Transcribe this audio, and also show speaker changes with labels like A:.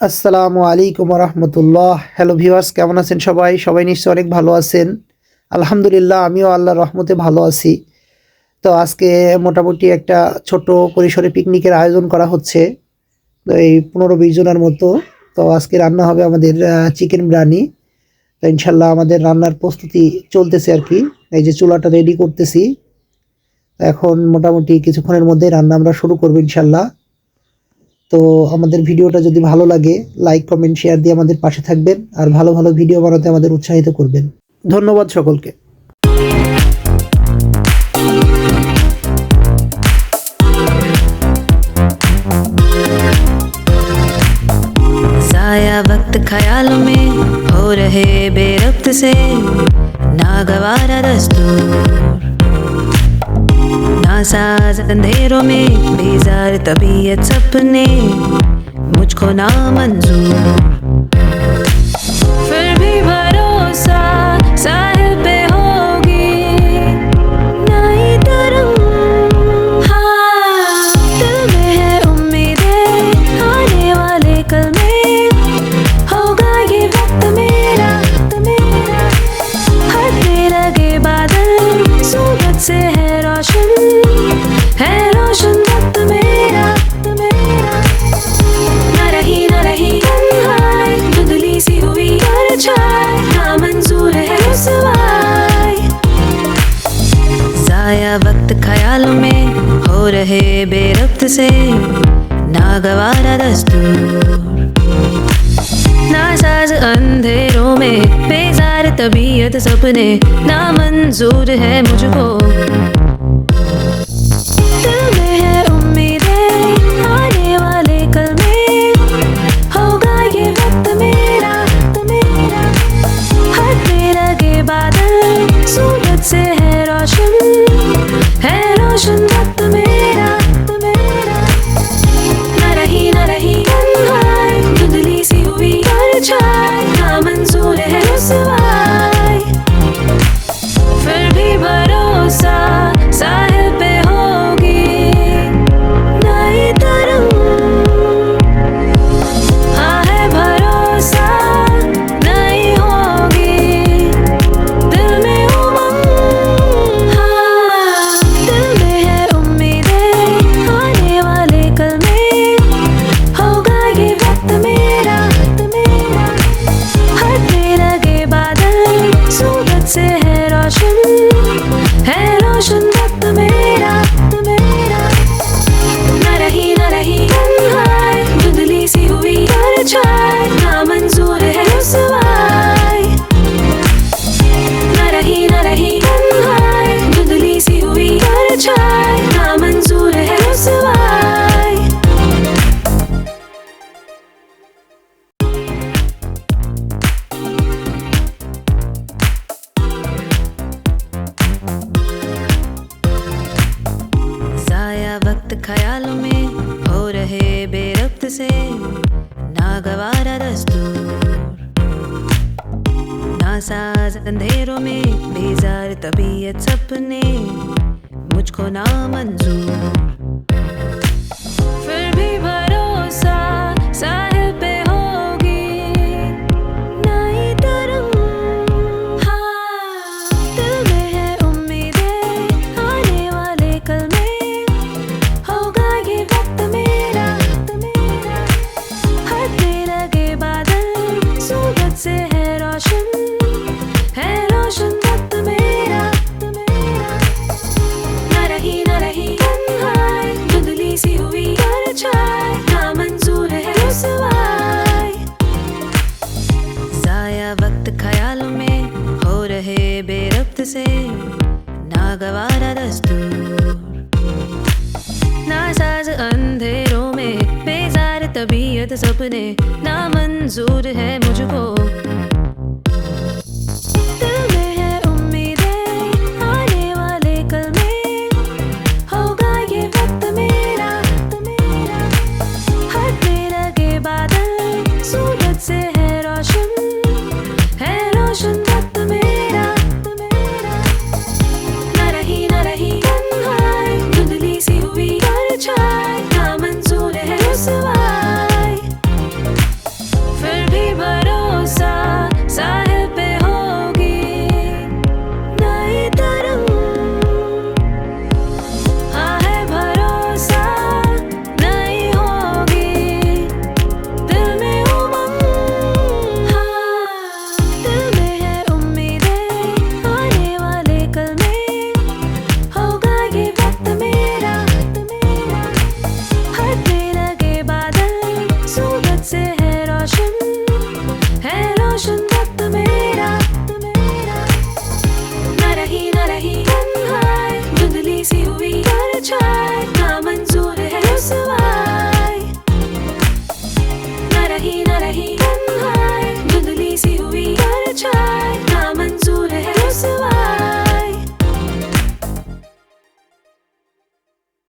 A: আসসালামু আলাইকুম রহমতুল্লাহ hello viewers কেমন আছেন সবাই? সবাই নিশ্চয়ই অনেক ভালো আছেন। আলহামদুলিল্লাহ, আমিও আল্লাহর রহমতে ভালো আছি। তো আজকে মোটামুটি একটা ছোট পরিসরে পিকনিকের আয়োজন করা হচ্ছে, তো এই পনেরো বিশ জনের মতো। তো আজকে রান্না হবে আমাদের চিকেন বিরিয়ানি তো ইনশাল্লাহ আমাদের রান্নার প্রস্তুতি চলতেছে আর কি। এই যে চুলাটা রেডি করতেছি। এখন মোটামুটি কিছুক্ষণের মধ্যে রান্না আমরা শুরু করব ইনশাল্লাহ। তো আমাদের ভিডিওটা যদি ভালো লাগে লাইক কমেন্ট শেয়ার দিয়ে আমাদের পাশে থাকবেন আর ভালো ভালো ভিডিও বানাতে আমাদের উৎসাহিত করবেন ধন্যবাদ সকলকে
B: साया वक्त ख्यालों में हो रहे बेरब्त से नागवारा दस्तूर नासाज अंधेरों में बेजार तबीयत सपने। मुझको ना मंजूर रहे बेरब्त से, नागवारा दस्तूर। नासाज अंधेरों में, बेजार तबीयत सपने ना मंजूर है मुझको। ख्यालों में हो रहे बेरब्त से नागवारा दस्तूर। नासाज अंधेरों में बेजार तबीयत सपने, मुझको ना मंजूर नागवारा दस्तूर नासाज अंधेरों में बेजार तबीयत सपने नामंजूर है मुझको रही न रही धुंधली सी हुई परछाई